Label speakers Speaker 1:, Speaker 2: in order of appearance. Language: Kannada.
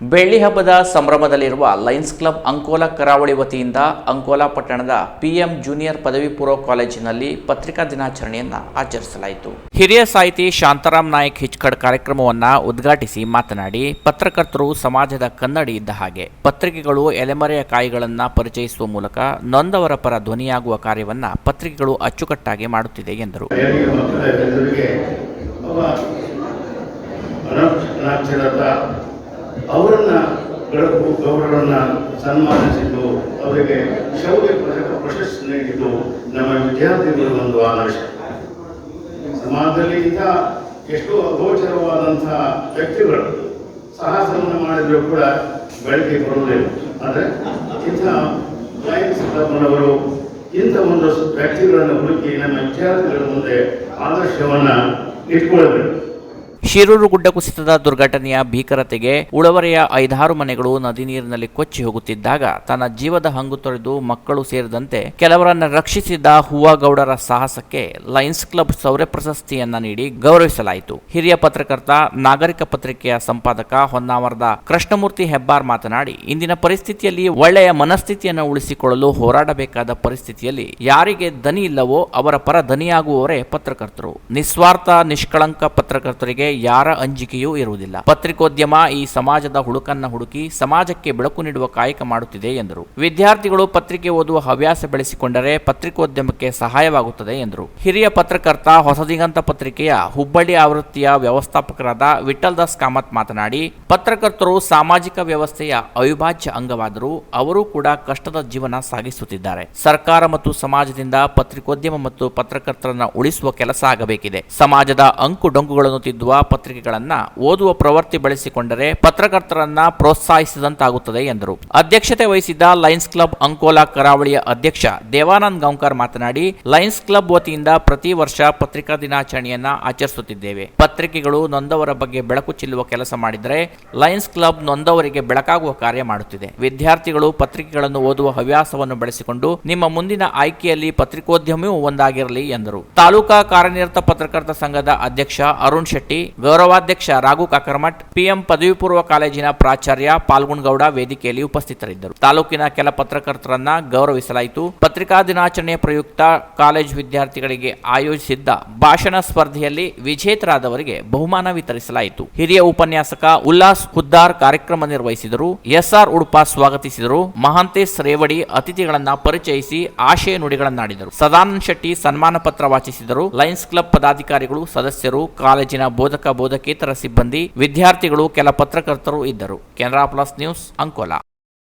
Speaker 1: ಬೆಳ್ಳಿ ಹಬ್ಬದ ಸಂಭ್ರಮದಲ್ಲಿರುವ ಲಯನ್ಸ್ ಕ್ಲಬ್ ಅಂಕೋಲಾ ಕರಾವಳಿ ವತಿಯಿಂದ ಅಂಕೋಲಾ ಪಟ್ಟಣದ ಪಿಎಂ ಜೂನಿಯರ್ ಪದವಿ ಪೂರ್ವ ಕಾಲೇಜಿನಲ್ಲಿ ಪತ್ರಿಕಾ ದಿನಾಚರಣೆಯನ್ನು ಆಚರಿಸಲಾಯಿತು. ಹಿರಿಯ ಸಾಹಿತಿ ಶಾಂತಾರಾಮ್ ನಾಯಕ್ ಹಿಚ್ಕಡ್ ಕಾರ್ಯಕ್ರಮವನ್ನು ಉದ್ಘಾಟಿಸಿ ಮಾತನಾಡಿ, ಪತ್ರಕರ್ತರು ಸಮಾಜದ ಕನ್ನಡಿ ಇದ್ದ ಹಾಗೆ ಪತ್ರಿಕೆಗಳು ಎಲೆಮರೆಯ ಕಾಯಿಗಳನ್ನು ಪರಿಚಯಿಸುವ ಮೂಲಕ ನೊಂದವರ ಪರ ಧ್ವನಿಯಾಗುವ ಕಾರ್ಯವನ್ನ ಪತ್ರಿಕೆಗಳು ಅಚ್ಚುಕಟ್ಟಾಗಿ ಮಾಡುತ್ತಿದೆ ಎಂದರು.
Speaker 2: ಅವರನ್ನ ಬೆಳಕು ಗೌರವರನ್ನ ಸನ್ಮಾನಿಸಿದ್ದು, ಅವರಿಗೆ ಶೌರ್ಯ ಪದಕ ಪ್ರಶಸ್ತಿ ನೀಡಿದ್ದು ನಮ್ಮ ವಿದ್ಯಾರ್ಥಿಗಳು ಒಂದು ಆದರ್ಶ. ಸಮಾಜದಲ್ಲಿ ಇಂಥ ಎಷ್ಟೋ ಅಗೋಚರವಾದಂತಹ ವ್ಯಕ್ತಿಗಳು ಸಾಹಸವನ್ನು ಮಾಡಿದ್ರು ಕೂಡ ಬೆಳಕಿಗೆ ಬರುವುದಿಲ್ಲ ಆದರೆ ಇಂಥ ಕ್ಲಬ್ನವರು ಇಂಥ ಒಂದು ವ್ಯಕ್ತಿಗಳನ್ನು ಹುಡುಕಿ ನಮ್ಮ ವಿದ್ಯಾರ್ಥಿಗಳ ಮುಂದೆ ಆದರ್ಶವನ್ನ ಇಟ್ಕೊಳ್ಬೇಕು.
Speaker 1: ಶಿರೂರು ಗುಡ್ಡ ಕುಸಿತದ ದುರ್ಘಟನೆಯ ಭೀಕರತೆಗೆ ಉಳವರೆಯ ಐದಾರು ಮನೆಗಳು ನದಿ ನೀರಿನಲ್ಲಿ ಕೊಚ್ಚಿ ಹೋಗುತ್ತಿದ್ದಾಗ ತನ್ನ ಜೀವದ ಹಂಗು ತೊರೆದು ಮಕ್ಕಳು ಸೇರಿದಂತೆ ಕೆಲವರನ್ನ ರಕ್ಷಿಸಿದ ಹೂವಗೌಡರ ಸಾಹಸಕ್ಕೆ ಲಯನ್ಸ್ ಕ್ಲಬ್ ಸೌರ್ಯ ಪ್ರಶಸ್ತಿಯನ್ನ ನೀಡಿ ಗೌರವಿಸಲಾಯಿತು. ಹಿರಿಯ ಪತ್ರಕರ್ತ, ನಾಗರಿಕ ಪತ್ರಿಕೆಯ ಸಂಪಾದಕ ಹೊನ್ನಾವರದ ಕೃಷ್ಣಮೂರ್ತಿ ಹೆಬ್ಬಾರ್ ಮಾತನಾಡಿ, ಇಂದಿನ ಪರಿಸ್ಥಿತಿಯಲ್ಲಿ ಒಳ್ಳೆಯ ಮನಸ್ಥಿತಿಯನ್ನು ಉಳಿಸಿಕೊಳ್ಳಲು ಹೋರಾಡಬೇಕಾದ ಪರಿಸ್ಥಿತಿಯಲ್ಲಿ ಯಾರಿಗೆ ದನಿ ಇಲ್ಲವೋ ಅವರ ಪರ ದನಿಯಾಗುವವರೇ ಪತ್ರಕರ್ತರು. ನಿಸ್ವಾರ್ಥ ನಿಷ್ಕಳಂಕ ಪತ್ರಕರ್ತರಿಗೆ ಯಾರ ಅಂಜಿಕೆಯೂ ಇರುವುದಿಲ್ಲ. ಪತ್ರಿಕೋದ್ಯಮ ಈ ಸಮಾಜದ ಹುಡುಕನ್ನ ಹುಡುಕಿ ಸಮಾಜಕ್ಕೆ ಬೆಳಕು ನೀಡುವ ಕಾಯಕ ಮಾಡುತ್ತಿದೆ ಎಂದರು. ವಿದ್ಯಾರ್ಥಿಗಳು ಪತ್ರಿಕೆ ಓದುವ ಹವ್ಯಾಸ ಬೆಳೆಸಿಕೊಂಡರೆ ಪತ್ರಿಕೋದ್ಯಮಕ್ಕೆ ಸಹಾಯವಾಗುತ್ತದೆ ಎಂದರು. ಹಿರಿಯ ಪತ್ರಕರ್ತ ಹೊಸದಿಗಂತ ಪತ್ರಿಕೆಯ ಹುಬ್ಬಳ್ಳಿ ಆವೃತ್ತಿಯ ವ್ಯವಸ್ಥಾಪಕರಾದ ವಿಠಲ್ ದಾಸ್ ಕಾಮತ್ ಮಾತನಾಡಿ, ಪತ್ರಕರ್ತರು ಸಾಮಾಜಿಕ ವ್ಯವಸ್ಥೆಯ ಅವಿಭಾಜ್ಯ ಅಂಗವಾದರೂ ಅವರು ಕೂಡ ಕಷ್ಟದ ಜೀವನ ಸಾಗಿಸುತ್ತಿದ್ದಾರೆ. ಸರ್ಕಾರ ಮತ್ತು ಸಮಾಜದಿಂದ ಪತ್ರಿಕೋದ್ಯಮ ಮತ್ತು ಪತ್ರಕರ್ತರನ್ನ ಉಳಿಸುವ ಕೆಲಸ ಆಗಬೇಕಿದೆ. ಸಮಾಜದ ಅಂಕು ಡೊಂಕುಗಳನ್ನು ತಿದ್ದುವ ಪತ್ರಿಕೆಗಳನ್ನ ಓದುವ ಪ್ರವೃತ್ತಿ ಬೆಳೆಸಿಕೊಂಡರೆ ಪತ್ರಕರ್ತರನ್ನ ಪ್ರೋತ್ಸಾಹಿಸಿದಂತಾಗುತ್ತದೆ ಎಂದರು. ಅಧ್ಯಕ್ಷತೆ ವಹಿಸಿದ್ದ ಲಯನ್ಸ್ ಕ್ಲಬ್ ಅಂಕೋಲಾ ಕರಾವಳಿಯ ಅಧ್ಯಕ್ಷ ದೇವಾನಂದ್ ಗೌಂಕರ್ ಮಾತನಾಡಿ, ಲಯನ್ಸ್ ಕ್ಲಬ್ ವತಿಯಿಂದ ಪ್ರತಿ ವರ್ಷ ಪತ್ರಿಕಾ ದಿನಾಚರಣೆಯನ್ನ ಆಚರಿಸುತ್ತಿದ್ದೇವೆ. ಪತ್ರಿಕೆಗಳು ನೊಂದವರ ಬಗ್ಗೆ ಬೆಳಕು ಚೆಲ್ಲುವ ಕೆಲಸ ಮಾಡಿದರೆ ಲಯನ್ಸ್ ಕ್ಲಬ್ ನೊಂದವರಿಗೆ ಬೆಳಕಾಗುವ ಕಾರ್ಯ ಮಾಡುತ್ತಿದೆ. ವಿದ್ಯಾರ್ಥಿಗಳು ಪತ್ರಿಕೆಗಳನ್ನು ಓದುವ ಹವ್ಯಾಸವನ್ನು ಬೆಳೆಸಿಕೊಂಡು ನಿಮ್ಮ ಮುಂದಿನ ಆಯ್ಕೆಯಲ್ಲಿ ಪತ್ರಿಕೋದ್ಯಮವೂ ಒಂದಾಗಿರಲಿ ಎಂದರು. ತಾಲೂಕಾ ಕಾರ್ಯನಿರತ ಪತ್ರಕರ್ತ ಸಂಘದ ಅಧ್ಯಕ್ಷ ಅರುಣ್ ಶೆಟ್ಟಿ ಗೌರವಾಧ್ಯಕ್ಷ ರಾಘು ಕಾಕರ್ಮಠ್, ಪಿಎಂ ಪದವಿ ಪೂರ್ವ ಕಾಲೇಜಿನ ಪ್ರಾಚಾರ್ಯ ಪಾಲ್ಗುಣಗೌಡ ವೇದಿಕೆಯಲ್ಲಿ ಉಪಸ್ಥಿತರಿದ್ದರು. ತಾಲೂಕಿನ ಕೆಲ ಪತ್ರಕರ್ತರನ್ನ ಗೌರವಿಸಲಾಯಿತು. ಪತ್ರಿಕಾ ದಿನಾಚರಣೆಯ ಪ್ರಯುಕ್ತ ಕಾಲೇಜು ವಿದ್ಯಾರ್ಥಿಗಳಿಗೆ ಆಯೋಜಿಸಿದ್ದ ಭಾಷಣ ಸ್ಪರ್ಧೆಯಲ್ಲಿ ವಿಜೇತರಾದವರಿಗೆ ಬಹುಮಾನ ವಿತರಿಸಲಾಯಿತು. ಹಿರಿಯ ಉಪನ್ಯಾಸಕ ಉಲ್ಲಾಸ್ ಹುದ್ದಾರ್ ಕಾರ್ಯಕ್ರಮ ನಿರ್ವಹಿಸಿದರು. ಎಸ್ಆರ್ ಉಡುಪ ಸ್ವಾಗತಿಸಿದರು. ಮಹಾಂತೇಶ್ ರೇವಡಿ ಅತಿಥಿಗಳನ್ನ ಪರಿಚಯಿಸಿ ಆಶಯ ನುಡಿಗಳನ್ನಾಡಿದರು. ಸದಾನಂದ ಶೆಟ್ಟಿ ಸನ್ಮಾನ ಪತ್ರ ವಾಚಿಸಿದರು. ಲಯನ್ಸ್ ಕ್ಲಬ್ ಪದಾಧಿಕಾರಿಗಳು, ಸದಸ್ಯರು, ಕಾಲೇಜಿನ ಬೋಧಕ ಬೋಧಕೇತರ ಸಿಬ್ಬಂದಿ ವಿದ್ಯಾರ್ಥಿಗಳು ಕೆಲ ಪತ್ರಕರ್ತರು ಇದ್ದರು. Canara plus news Ankola.